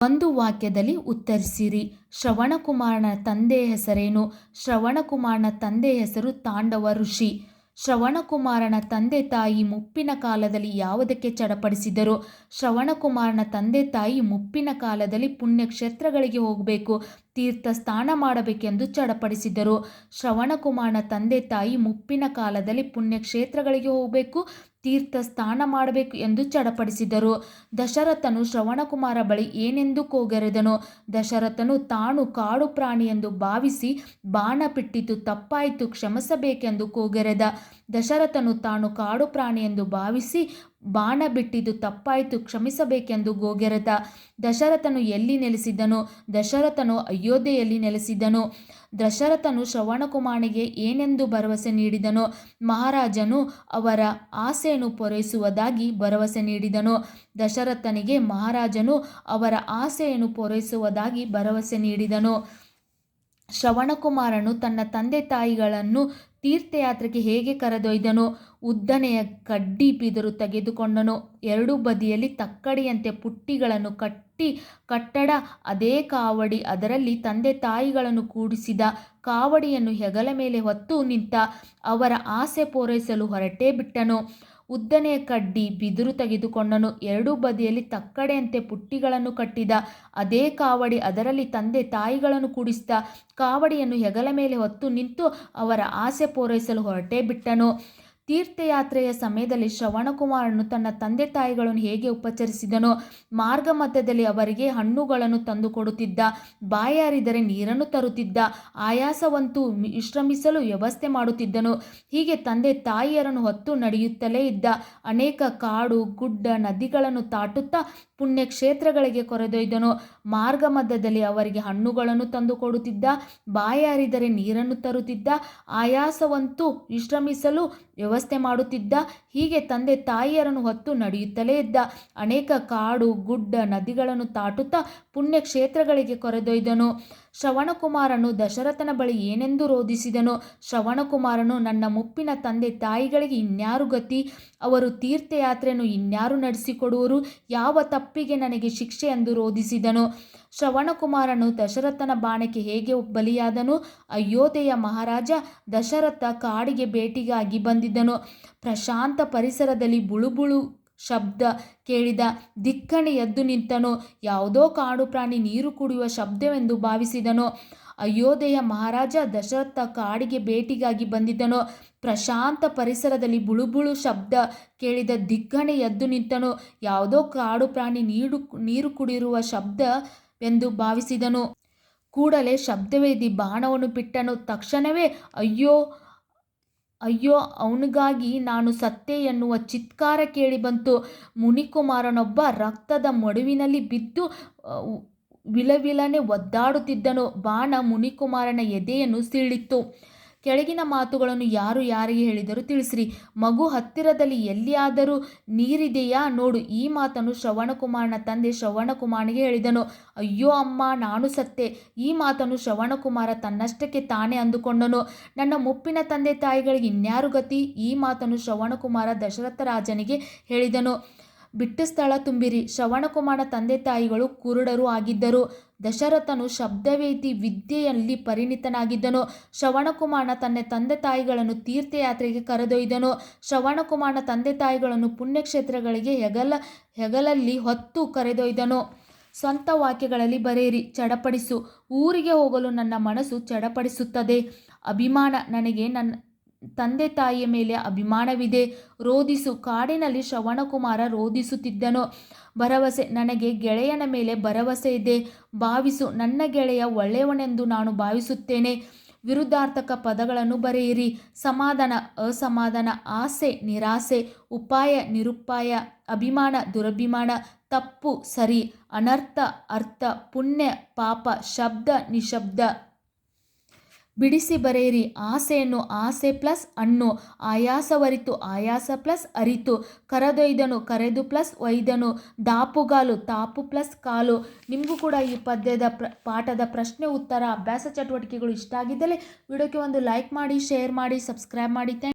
ಒಂದು ವಾಕ್ಯದಲ್ಲಿ ಉತ್ತರಿಸಿರಿ. ಶ್ರವಣಕುಮಾರನ ತಂದೆಯ ಹೆಸರೇನು? ಶ್ರವಣಕುಮಾರನ ತಂದೆಯ ಹೆಸರು ತಾಂಡವ ಋಷಿ. ಶ್ರವಣಕುಮಾರನ ತಂದೆ ತಾಯಿ ಮುಪ್ಪಿನ ಕಾಲದಲ್ಲಿ ಯಾವುದಕ್ಕೆ ಚಡಪಡಿಸಿದರು? ಶ್ರವಣಕುಮಾರನ ತಂದೆ ತಾಯಿ ಮುಪ್ಪಿನ ಕಾಲದಲ್ಲಿ ಪುಣ್ಯಕ್ಷೇತ್ರಗಳಿಗೆ ಹೋಗಬೇಕು. ತೀರ್ಥ ಸ್ನಾನ ಮಾಡಬೇಕೆಂದು ಚಡಪಡಿಸಿದರು ಶ್ರವಣಕುಮಾರನ ತಂದೆ ತಾಯಿ ಮುಪ್ಪಿನ ಕಾಲದಲ್ಲಿ ಪುಣ್ಯಕ್ಷೇತ್ರಗಳಿಗೆ ಹೋಗಬೇಕು, ತೀರ್ಥ ಸ್ನಾನ ಮಾಡಬೇಕು ಎಂದು ಚಡಪಡಿಸಿದರು ದಶರಥನು ಶ್ರವಣಕುಮಾರ ಬಳಿ ಏನೆಂದು ಕೋಗೆರೆದನು. ದಶರಥನು ತಾನು ಕಾಡು ಪ್ರಾಣಿ ಎಂದು ಭಾವಿಸಿ ಬಾಣ ಬಿಟ್ಟಿತು ತಪ್ಪಾಯಿತು, ಕ್ಷಮಿಸಬೇಕೆಂದು ಕೋಗೆರೆದ. ದಶರಥನು ತಾನು ಕಾಡು ಪ್ರಾಣಿ ಎಂದು ಭಾವಿಸಿ ಬಾಣ ಬಿಟ್ಟಿದ್ದು ತಪ್ಪಾಯಿತು, ಕ್ಷಮಿಸಬೇಕೆಂದು ಗೋಗೆರೆತ ದಶರಥನು ಎಲ್ಲಿ ನೆಲೆಸಿದ್ದನು, ದಶರಥನು ಅಯೋಧ್ಯೆಯಲ್ಲಿ ನೆಲೆಸಿದ್ದನು, ದಶರಥನು ಶ್ರವಣಕುಮಾರನಿಗೆ ಏನೆಂದು ಭರವಸೆ ನೀಡಿದನು, ಮಹಾರಾಜನು ಅವರ ಆಸೆಯನ್ನು ಪೂರೈಸುವುದಾಗಿ ಭರವಸೆ ನೀಡಿದನು, ದಶರಥನಿಗೆ ಮಹಾರಾಜನು ಅವರ ಆಸೆಯನ್ನು ಪೂರೈಸುವುದಾಗಿ ಭರವಸೆ ನೀಡಿದನು ಶ್ರವಣಕುಮಾರನು ತನ್ನ ತಂದೆ ತಾಯಿಗಳನ್ನು ತೀರ್ಥಯಾತ್ರೆಗೆ ಹೇಗೆ ಕರೆದೊಯ್ದನು? ಉದ್ದನೆಯ ಕಡ್ಡಿ ಬಿದರು ತೆಗೆದುಕೊಂಡನು. ಎರಡು ಬದಿಯಲ್ಲಿ ತಕ್ಕಡಿಯಂತೆ ಪುಟ್ಟಿಗಳನ್ನು ಕಟ್ಟಿ ಕಟ್ಟಡ, ಅದೇ ಕಾವಡಿ. ಅದರಲ್ಲಿ ತಂದೆ ತಾಯಿಗಳನ್ನು ಕೂಡಿಸಿದ ಕಾವಡಿಯನ್ನು ಹೆಗಲ ಮೇಲೆ ಹೊತ್ತು ನಿಂತ ಅವರ ಆಸೆ ಪೂರೈಸಲು ಹೊರಟೇ ಬಿಟ್ಟನು. ಉದ್ದನೆಯ ಕಡ್ಡಿ ಬಿದಿರು ತೆಗೆದುಕೊಂಡನು. ಎರಡೂ ಬದಿಯಲ್ಲಿ ತಕ್ಕಡೆಯಂತೆ ಪುಟ್ಟಿಗಳನ್ನು ಕಟ್ಟಿದ. ಅದೇ ಕಾವಡಿ ಅದರಲ್ಲಿ ತಂದೆ ತಾಯಿಗಳನ್ನು ಕೂಡಿಸಿದ. ಕಾವಡಿಯನ್ನು ಹೆಗಲ ಮೇಲೆ ಹೊತ್ತು ನಿಂತು ಅವರ ಆಸೆ ಪೂರೈಸಲು ಹೊರಟೇ ಬಿಟ್ಟನು. ತೀರ್ಥಯಾತ್ರೆಯ ಸಮಯದಲ್ಲಿ ಶ್ರವಣಕುಮಾರನು ತನ್ನ ತಂದೆ ತಾಯಿಗಳನ್ನು ಹೇಗೆ ಉಪಚರಿಸಿದನೋ, ಮಾರ್ಗ ಮಧ್ಯದಲ್ಲಿ ಅವರಿಗೆ ಹಣ್ಣುಗಳನ್ನು ತಂದು ಕೊಡುತ್ತಿದ್ದ, ಬಾಯಾರಿದರೆ ನೀರನ್ನು ತರುತ್ತಿದ್ದ, ಆಯಾಸವಂತೂ ವಿಶ್ರಮಿಸಲು ವ್ಯವಸ್ಥೆ ಮಾಡುತ್ತಿದ್ದನು. ಹೀಗೆ ತಂದೆ ತಾಯಿಯರನ್ನು ಹೊತ್ತು ನಡೆಯುತ್ತಲೇ ಇದ್ದ ಅನೇಕ ಕಾಡು, ಗುಡ್ಡ, ನದಿಗಳನ್ನು ದಾಟುತ್ತಾ ಪುಣ್ಯಕ್ಷೇತ್ರಗಳಿಗೆ ಕೊರೆದೊಯ್ದನು. ಮಾರ್ಗ ಮಧ್ಯದಲ್ಲಿ ಅವರಿಗೆ ಹಣ್ಣುಗಳನ್ನು ತಂದು ಕೊಡುತ್ತಿದ್ದ ಬಾಯಾರಿದರೆ ನೀರನ್ನು ತರುತ್ತಿದ್ದ, ಆಯಾಸವಂತೂ ವಿಶ್ರಮಿಸಲು ವ್ಯವಸ್ಥೆ ಮಾಡುತ್ತಿದ್ದ, ಹೀಗೆ ತಂದೆ ತಾಯಿಯರನ್ನು ಹೊತ್ತು ನಡೆಯುತ್ತಲೇ ಇದ್ದ. ಅನೇಕ ಕಾಡು, ಗುಡ್ಡ, ನದಿಗಳನ್ನು ತಾಟುತ್ತಾ ಪುಣ್ಯಕ್ಷೇತ್ರಗಳಿಗೆ ಕೊರೆದೊಯ್ದನು. ಶ್ರವಣಕುಮಾರನು ದಶರಥನ ಬಳಿ ಏನೆಂದು ರೋಧಿಸಿದನು ಶ್ರವಣಕುಮಾರನು ನನ್ನ ಮುಪ್ಪಿನ ತಂದೆ ತಾಯಿಗಳಿಗೆ ಇನ್ಯಾರು ಗತಿ, ಅವರು ತೀರ್ಥಯಾತ್ರೆಯನ್ನು ಇನ್ಯಾರು ನಡೆಸಿಕೊಡುವರು, ಯಾವ ತಪ್ಪಿಗೆ ನನಗೆ ಶಿಕ್ಷೆ ಎಂದು ರೋಧಿಸಿದನು. ಶ್ರವಣಕುಮಾರನು ದಶರಥನ ಬಾಣಕ್ಕೆ ಹೇಗೆ ಬಲಿಯಾದನು, ಅಯೋಧ್ಯೆಯ ಮಹಾರಾಜ ದಶರಥ ಕಾಡಿಗೆ ಭೇಟಿಗಾಗಿ ಬಂದಿದ್ದನು. ಪ್ರಶಾಂತ ಪರಿಸರದಲ್ಲಿ ಬುಳುಬುಳು ಶಬ್ದ ಕೇಳಿದ ದಿಕ್ಕಣೆ ಎದ್ದು ನಿಂತನು. ಯಾವುದೋ ಕಾಡು ಪ್ರಾಣಿ ನೀರು ಕುಡಿಯುವ ಶಬ್ದವೆಂದು ಭಾವಿಸಿದನು. ಅಯೋಧ್ಯೆಯ ಮಹಾರಾಜ ದಶರಥ ಕಾಡಿಗೆ ಭೇಟಿಗಾಗಿ ಬಂದಿದ್ದನು. ಪ್ರಶಾಂತ ಪರಿಸರದಲ್ಲಿ ಬುಳುಬುಳು ಶಬ್ದ ಕೇಳಿದ ದಿಗ್ಗಣೆ ಎದ್ದು ನಿಂತನು. ಯಾವುದೋ ಕಾಡು ಪ್ರಾಣಿ ನೀರು ನೀರು ಕುಡಿಯುವ ಶಬ್ದವೆಂದು ಭಾವಿಸಿದನು. ಕೂಡಲೇ ಶಬ್ದವೇದಿ ಬಾಣವನ್ನು ಬಿಟ್ಟನು. ತಕ್ಷಣವೇ ಅಯ್ಯೋ ಅಯ್ಯೋ, ಅವನಿಗಾಗಿ ನಾನು ಸತ್ತೆ ಎನ್ನುವ ಚಿತ್ಕಾರ ಕೇಳಿಬಂತು ಮುನಿಕುಮಾರನೊಬ್ಬ ರಕ್ತದ ಮಡುವಿನಲ್ಲಿ ಬಿದ್ದು ವಿಲವಿಲನೆ ಒದ್ದಾಡುತ್ತಿದ್ದನು. ಬಾಣ ಮುನಿಕುಮಾರನ ಎದೆಯನ್ನು ಸೀಳಿತ್ತು. ಕೆಳಗಿನ ಮಾತುಗಳನ್ನು ಯಾರು ಯಾರಿಗೆ ಹೇಳಿದರೂ ತಿಳಿಸ್ರಿ. ಮಗು ಹತ್ತಿರದಲ್ಲಿ ಎಲ್ಲಿಯಾದರೂ ನೀರಿದೆಯಾ ನೋಡು. ಈ ಮಾತನ್ನು ಶ್ರವಣಕುಮಾರನ ತಂದೆ ಶ್ರವಣಕುಮಾರನಿಗೆ ಹೇಳಿದನು. ಅಯ್ಯೋ ಅಮ್ಮ, ನಾನು ಸತ್ತೆ. ಈ ಮಾತನ್ನು ಶ್ರವಣಕುಮಾರ ತನ್ನಷ್ಟಕ್ಕೆ ತಾನೇ ಅಂದುಕೊಂಡನು. ನನ್ನ ಮುಪ್ಪಿನ ತಂದೆ ತಾಯಿಗಳಿಗೆ ಇನ್ಯಾರು ಗತಿ? ಈ ಮಾತನ್ನು ಶ್ರವಣಕುಮಾರ ದಶರಥ ರಾಜನಿಗೆ ಹೇಳಿದನು. ಬಿಟ್ಟ ಸ್ಥಳ ತುಂಬಿರಿ. ಶ್ರವಣಕುಮಾರ ತಂದೆ ತಾಯಿಗಳು ಕುರುಡರು ಆಗಿದ್ದರು. ದಶರಥನು ಶಬ್ದವೇತಿ ವಿದ್ಯೆಯಲ್ಲಿ ಪರಿಣಿತನಾಗಿದ್ದನು. ಶ್ರವಣಕುಮಾರ ತನ್ನ ತಂದೆ ತಾಯಿಗಳನ್ನು ತೀರ್ಥಯಾತ್ರೆಗೆ ಕರೆದೊಯ್ದನು. ಶ್ರವಣಕುಮಾರ ತಂದೆ ತಾಯಿಗಳನ್ನು ಪುಣ್ಯಕ್ಷೇತ್ರಗಳಿಗೆ ಹೆಗಲ, ಹೆಗಲಲ್ಲಿ ಹೊತ್ತು ಕರೆದೊಯ್ದನು. ಸ್ವಂತ ವಾಕ್ಯಗಳಲ್ಲಿ ಬರೆಯಿರಿ, ಚಡಪಡಿಸು. ಊರಿಗೆ ಹೋಗಲು ನನ್ನ ಮನಸ್ಸು ಚಡಪಡಿಸುತ್ತದೆ. ಅಭಿಮಾನ, ನನಗೆ ನನ್ನ ತಂದೆ ತಾಯಿಯ ಮೇಲೆ ಅಭಿಮಾನವಿದೆ. ರೋಧಿಸು ಕಾಡಿನಲ್ಲಿ ಶ್ರವಣಕುಮಾರ ರೋಧಿಸುತ್ತಿದ್ದನು ಭರವಸೆ, ನನಗೆ ಗೆಳೆಯನ ಮೇಲೆ ಭರವಸೆ ಇದೆ. ಭಾವಿಸು, ನನ್ನ ಗೆಳೆಯ ಒಳ್ಳೆಯವನೆಂದು ನಾನು ಭಾವಿಸುತ್ತೇನೆ. ವಿರುದ್ಧಾರ್ಥಕ ಪದಗಳನ್ನು ಬರೆಯಿರಿ. ಸಮಾಧಾನ, ಅಸಮಾಧಾನ, ಆಸೆ, ನಿರಾಸೆ, ಉಪಾಯ, ನಿರುಪಾಯ, ಅಭಿಮಾನ, ದುರಭಿಮಾನ, ತಪ್ಪು, ಸರಿ, ಅನರ್ಥ, ಅರ್ಥ, ಪುಣ್ಯ, ಪಾಪ, ಶಬ್ದ, ನಿಶಬ್ದ. ಬಿಡಿಸಿ ಬರೆಯಿರಿ. ಆಸೆಯನ್ನು ಆಸೆ ಪ್ಲಸ್ ಅಣ್ಣು ಆಯಾಸವರಿತು ಆಯಾಸ ಪ್ಲಸ್ ಅರಿತು. ಕರೆದೊಯ್ದನು, ಕರೆದು ಪ್ಲಸ್ ಒಯ್ದನು. ದಾಪುಗಾಲು ತಾಪು ಪ್ಲಸ್ ಕಾಲು. ನಿಮಗೂ ಕೂಡ ಈ ಪದ್ಯದ ಪ್ರ, ಪಾಠದ ಪ್ರಶ್ನೆ, ಉತ್ತರ, ಅಭ್ಯಾಸ ಚಟುವಟಿಕೆಗಳು ಇಷ್ಟ ಆಗಿದ್ದಲ್ಲಿ, ವಿಡಿಯೋಕ್ಕೆ ಒಂದು ಲೈಕ್ ಮಾಡಿ, ಶೇರ್ ಮಾಡಿ, ಸಬ್ಸ್ಕ್ರೈಬ್ ಮಾಡಿ. ಥ್ಯಾಂಕ್